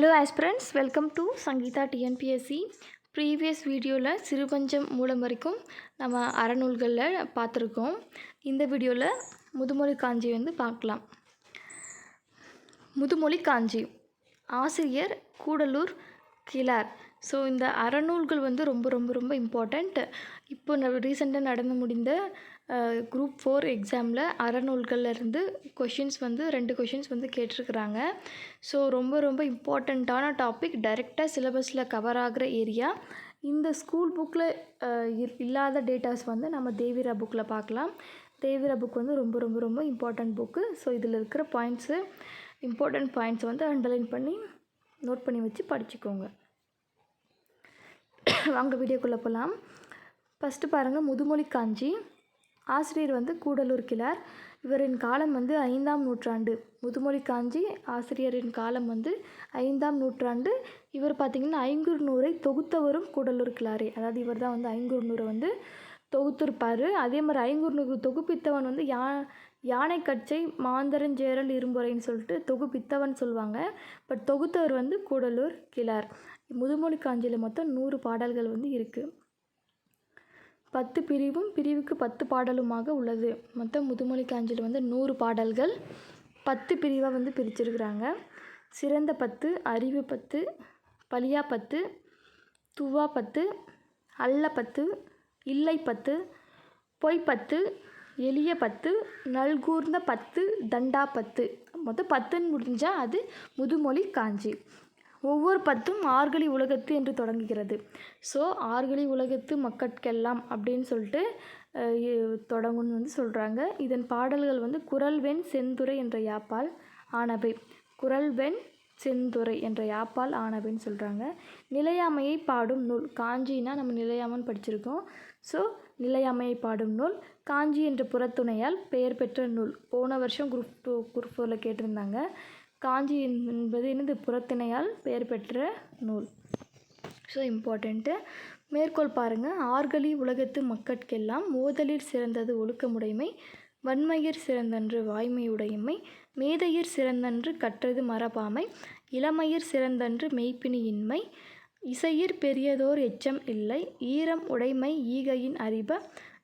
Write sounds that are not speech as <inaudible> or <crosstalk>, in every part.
Hello aspirants welcome to Sangeetha TNPSC previous வீடியோவில் சிறுபஞ்சம் மூலம் வரைக்கும் நம்ம அறநூல்களில் பார்த்துருக்கோம். இந்த வீடியோவில் முதுமொழி காஞ்சி வந்து பார்க்கலாம். முதுமொழி காஞ்சி. ஆசிரியர் கூடலூர் கிளார் ஸோ இந்த அறநூல்கள் வந்து ரொம்ப ரொம்ப ரொம்ப இம்பார்ட்டண்ட் இப்போ ரீசெண்டாக நடந்து முடிந்த குரூப் ஃபோர் எக்ஸாமில் அறநூல்கள்லேருந்து கொஷின்ஸ் வந்து ரெண்டு கொஷின்ஸ் வந்து கேட்டிருக்கிறாங்க. ஸோ ரொம்ப ரொம்ப இம்பார்ட்டண்ட்டான டாபிக் டைரெக்டாக சிலபஸில் கவர் ஆகிற ஏரியா இந்த ஸ்கூல் புக்கில் இல்லாத டேட்டாஸ் வந்து நம்ம தேவிரா புக்கில் பார்க்கலாம். தேவிரா புக் வந்து ரொம்ப ரொம்ப ரொம்ப இம்பார்ட்டண்ட் புக்கு ஸோ இதில் இருக்கிற பாயிண்ட்ஸு இம்பார்ட்டண்ட் பாயிண்ட்ஸ் வந்து அண்டர்லைன் பண்ணி நோட் பண்ணி வச்சு படிச்சுக்கோங்க. வாங்க வீடியோக்குள்ளே போகலாம் ஃபஸ்ட்டு பாருங்கள் முதுமொழி காஞ்சி. ஆசிரியர் வந்து கூடலூர் கிளார் இவரின் காலம் வந்து ஐந்தாம் நூற்றாண்டு. முதுமொழி காஞ்சி ஆசிரியரின் காலம் வந்து ஐந்தாம் நூற்றாண்டு. இவர் பார்த்திங்கன்னா ஐங்குறுநூறை தொகுத்தவரும் கூடலூர் கிளாரே அதாவது இவர் தான் வந்து ஐங்குறுநூறை வந்து தொகுத்திருப்பார். அதே மாதிரி ஐங்குறுநூறு தொகுப்பித்தவன் வந்து யா யானை கச்சை மாந்தரஞ்சேரல் இரும்புரைன்னு சொல்லிட்டு தொகுப்பித்தவன் சொல்லுவாங்க பட் தொகுத்தவர் வந்து கூடலூர் கிளார் முதுமொழி காஞ்சியில் மொத்தம் நூறு பாடல்கள் வந்து இருக்குது பத்து பிரிவும் பிரிவுக்கு பத்து பாடலுமாக உள்ளது. மொத்தம் முதுமொழி காஞ்சியில் வந்து நூறு பாடல்கள். பத்து பிரிவாக வந்து பிரிச்சிருக்கிறாங்க. சிறந்த பத்து அறிவு பத்து பலியா பத்து துவா பத்து அல்ல பத்து இல்லை பத்து பொய் பத்து எளிய பத்து நல்கூர்ந்த பத்து தண்டா பத்து. மொத்தம் பத்துன்னு முடிஞ்சால் அது முதுமொழி காஞ்சி. ஒவ்வொரு பத்தும் ஆர்கழி உலகத்து என்று தொடங்குகிறது. ஸோ ஆர்கழி உலகத்து மக்கட்கெல்லாம் அப்படின்னு சொல்லிட்டு தொடங்கும்னு வந்து சொல்கிறாங்க இதன் பாடல்கள் வந்து குரல்வெண் செந்துரை என்ற யாப்பால் ஆனவை குரல்வெண் செந்துரை என்ற யாப்பால் ஆனவைன்னு சொல்கிறாங்க நிலையாமையை பாடும் நூல். காஞ்சினா நம்ம நிலையாமன் படிச்சிருக்கோம். ஸோ நிலையாமையை பாடும் நூல். காஞ்சி என்ற புறத்துணையால் பெயர் பெற்ற நூல். போன வருஷம் குரூப் டூ குரூப் ஃபோரில் கேட்டிருந்தாங்க. காஞ்சி என்பது என்னது? புறத்திணையால் பெயர் பெற்ற நூல். ஸோ இம்பார்ட்டண்ட்டு மேற்கோள் பாருங்கள் ஆர்கலி உலகத்து மக்கட்கெல்லாம் மோதலில் சிறந்தது ஒழுக்கமுடைமை வன்மையர் சிறந்தன்று வாய்மையுடையமை மேதையர் சிறந்தன்று கற்றது மரபாமை இளமையர் சிறந்தன்று மெய்ப்பினியின்மை இசையிற் பெரியதோர் எச்சம் இல்லை ஈரம் உடைமை ஈகையின் அறிப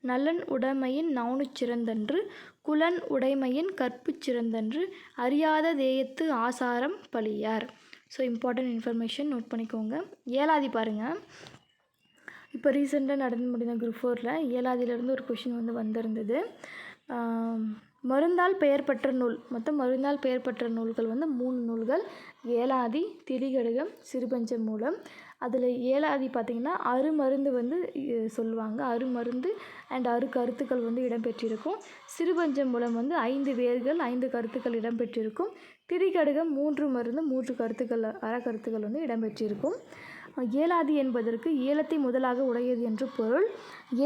நலன் உடைமையின் நாணுச் சிறந்தன்று குலன் உடைமையின் கற்பு சிறந்தன்று அறியாத தேயத்து ஆசாரம் பழியார். ஸோ இம்பார்ட்டன்ட் இன்ஃபர்மேஷன் நோட் பண்ணிக்கோங்க. ஏழாதி பாருங்கள் இப்போ ரீசெண்டாக நடந்து முடிந்த குரூப் ஃபோரில் ஏழாதியிலேருந்து ஒரு கொஷின் வந்து வந்திருந்தது. மருந்தால் பெயர் பெற்ற நூல் மொத்தம் மருந்தால் பெயர் பெற்ற நூல்கள் வந்து மூணு நூல்கள். ஏலாதி திரிகடுகம் சிறுபஞ்ச மூலம். அதில் ஏழாவது பார்த்திங்கன்னா அருமருந்து வந்து சொல்லுவாங்க. அருமருந்து அண்ட் அரு கருத்துக்கள் வந்து இடம்பெற்றிருக்கும். சிறுபஞ்சம் மூலம் வந்து ஐந்து வேர்கள் ஐந்து கருத்துக்கள் இடம்பெற்றிருக்கும். திரிகடுகம் மூன்று மருந்து மூன்று கருத்துக்கள் அறக்கருத்துக்கள் வந்து இடம்பெற்றிருக்கும். ஏலாதி என்பதற்கு ஏலத்தை முதலாக உடையது என்று பொருள்.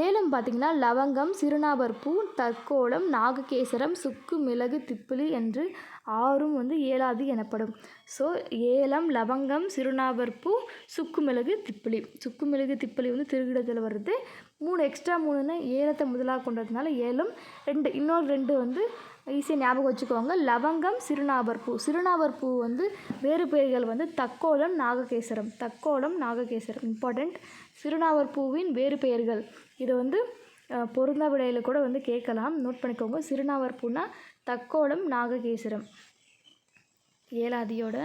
ஏலம் பார்த்திங்கன்னா லவங்கம் சிறுநாவற்பூ தற்கோலம் நாககேசரம் சுக்கு மிளகு திப்பிலி என்று ஆறும் வந்து ஏலாதி எனப்படும். ஸோ ஏலம் லவங்கம் சிறுநாவற்பூ சுக்கு மிளகு திப்பிலி. சுக்கு மிளகு திப்பிலி வந்து திருகிடத்தில் வருது. மூணு எக்ஸ்ட்ரா மூணுன்னு ஏலத்தை முதலாக கொண்டதுனால ஏலம் ரெண்டு இன்னொரு ரெண்டு வந்து ஈஸியாக ஞாபகம் வச்சுக்கோங்க. லவங்கம் சிறுநாபர் பூ சிறுநாவர் பூ வந்து வேறு பெயர்கள் வந்து தக்கோலம் நாககேசரம். தக்கோலம் நாககேசரம். இம்பார்ட்டண்ட் சிறுநாவர் பூவின் வேறு பெயர்கள். இது வந்து பொருந்தா விடையில் கூட வந்து கேட்கலாம். நோட் பண்ணிக்கோங்க. சிறுநாவர் பூனா தக்கோலம் நாககேசரம். ஏழாதியோட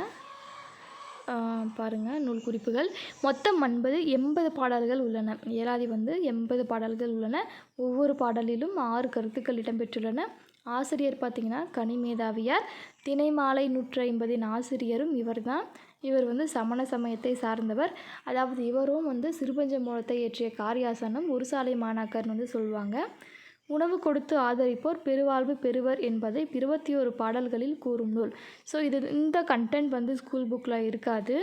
பாருங்கள் நூல் குறிப்புகள். மொத்தம் ஒன்பது எண்பது பாடல்கள் உள்ளன. ஏழாதி வந்து எண்பது பாடல்கள் உள்ளன. ஒவ்வொரு பாடலிலும் ஆறு கருத்துக்கள் இடம்பெற்றுள்ளன. ஆசிரியர் பார்த்திங்கன்னா கனிமேதாவியார் தினைமாலை நூற்றி ஐம்பதின் ஆசிரியரும் இவர் தான் இவர் வந்து சமண சமயத்தை சார்ந்தவர். அதாவது இவரும் வந்து சிறுபஞ்ச மூலத்தை ஏற்றிய காரியாசனம் ஒரு சாலை மாணாக்கர்னு வந்து சொல்லுவாங்க. உணவு கொடுத்து ஆதரிப்போர் பெருவாழ்வு பெறுவர் என்பதை இருபத்தி ஒரு பாடல்களில் கூறும் நூல். ஸோ இது இந்த கண்டென்ட் வந்து ஸ்கூல் புக்கில் இருக்காது.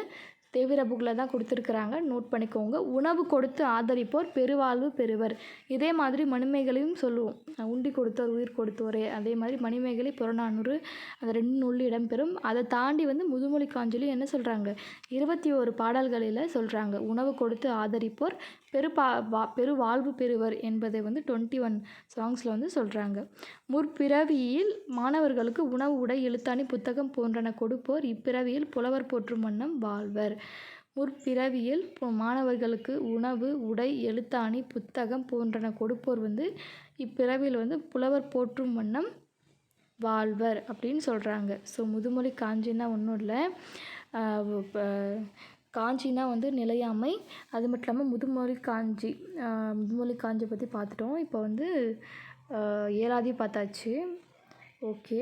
தேவிர புக்கில் தான் கொடுத்துருக்குறாங்க. நோட் பண்ணிக்கோங்க. உணவு கொடுத்து ஆதரிப்போர் பெருவாழ்வு பெறுவர். இதே மாதிரி மணிமேகலையும் சொல்லுவோம். உண்டி கொடுத்தோர் உயிர் கொடுத்தோரே. அதே மாதிரி மணிமேகலை புறநானூறு அந்த ரெண்டு நூல் இடம்பெறும். அதை தாண்டி வந்து முதுமொழி காஞ்சலி என்ன சொல்கிறாங்க இருபத்தி ஒரு பாடல்களில் சொல்கிறாங்க உணவு கொடுத்து ஆதரிப்போர் பெரு பா வா பெரு வாழ்வு பெறுவர் என்பதை வந்து டுவெண்ட்டி ஒன் சாங்ஸில் வந்து சொல்கிறாங்க முற்பிறவியில் மாணவர்களுக்கு உணவு உடை எழுத்தாணி புத்தகம் போன்றன கொடுப்போர். இப்பிறவியில் புலவர் போற்றும் வண்ணம் வாழ்வர். முற்பிறவியில் மாணவர்களுக்கு உணவு உடை எழுத்தாணி புத்தகம் போன்றன கொடுப்போர் வந்து இப்பிறவியில் வந்து புலவர் போற்றும் வண்ணம் வாழ்வர் அப்படின்னு சொல்கிறாங்க ஸோ முதுமொழி காஞ்சின்னா ஒன்றும் இல்லை. காஞ்சினா வந்து நிலையாமை. அது மட்டும் இல்லாமல் முதுமொழி காஞ்சி முதுமொழி காஞ்சி பற்றி பார்த்துட்டோம் இப்போ வந்து ஏழாதி பார்த்தாச்சு. ஓகே.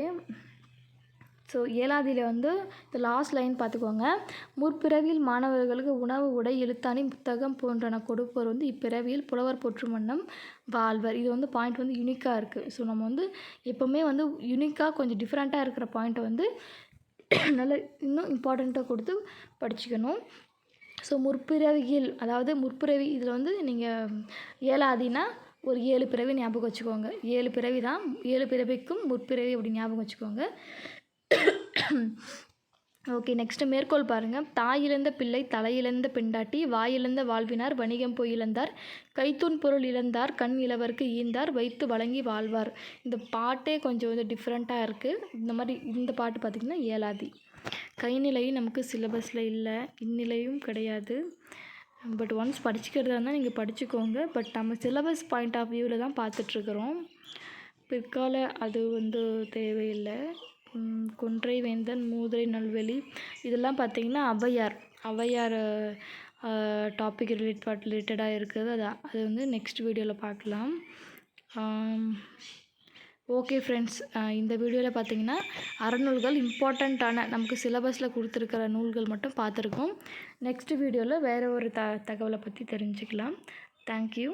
ஸோ ஏழாதியில் வந்து இந்த லாஸ்ட் லைன் பார்த்துக்கோங்க. முற்பிறவியில் மாணவர்களுக்கு உணவு உடை எழுத்தாணி புத்தகம் போன்றன கொடுப்போர் வந்து இப்பிறவியில் புலவர் போற்று மன்னம் வாழ்வர். இது வந்து பாயிண்ட் வந்து யூனிக்காக இருக்குது ஸோ நம்ம வந்து எப்போவுமே வந்து யூனிக்காக கொஞ்சம் டிஃப்ரெண்ட்டாக இருக்கிற பாயிண்ட்டை வந்து <clears throat> நல்ல இன்னும் இம்பார்ட்டண்ட்டாக கொடுத்து படிச்சுக்கணும். ஸோ முற்பிறவியில் அதாவது முற்பிறவி இதில் வந்து நீங்கள் ஏழாதினா ஒரு ஏழு பிறவி ஞாபகம் வச்சுக்கோங்க. ஏழு பிறவி தான் ஏழு பிறவிக்கும் முற்பிறவி அப்படி ஞாபகம் வச்சுக்கோங்க. ஓகே நெக்ஸ்ட்டு மேற்கோள் பாருங்கள் தாயிழந்த பிள்ளை தலையிழந்த பெண்டாட்டி வாயிழந்த வாழ்வினார் வணிகம் போய் இழந்தார் கைத்தூன் பொருள் இழந்தார் கண் இளவருக்கு ஈந்தார் வைத்து வழங்கி வாழ்வார். இந்த பாட்டே கொஞ்சம் வந்து டிஃப்ரெண்ட்டாக இருக்குது இந்த மாதிரி இந்த பாட்டு பார்த்திங்கன்னா ஏலாதி கைநிலையும் நமக்கு சிலபஸில் இல்லை இந்நிலையும் கிடையாது. பட் ஒன்ஸ் படிச்சுக்கிறதா இருந்தால் நீங்கள் படிச்சுக்கோங்க. பட் நம்ம சிலபஸ் பாயிண்ட் ஆஃப் வியூவில் தான் பார்த்துட்ருக்குறோம் பிற்கால அது வந்து தேவையில்லை. கொன்றை வேந்தன் மூதுரை நல்வெளி. இதெல்லாம் பார்த்தீங்கன்னா ஔவையார் ஔவையார் டாபிக் ரிலேட் ரிலேட்டடாக இருக்குது. அது அது வந்து நெக்ஸ்ட் வீடியோவில் பார்க்கலாம். ஓகே ஃப்ரெண்ட்ஸ் இந்த வீடியோவில் பார்த்தீங்கன்னா அறநூல்கள் இம்பார்ட்டண்ட்டான நமக்கு சிலபஸில் கொடுத்துருக்கிற நூல்கள் மட்டும் பார்த்துருக்கோம். நெக்ஸ்ட் வீடியோவில் வேறு ஒரு த தகவலை பற்றி தெரிஞ்சுக்கலாம். தேங்க்யூ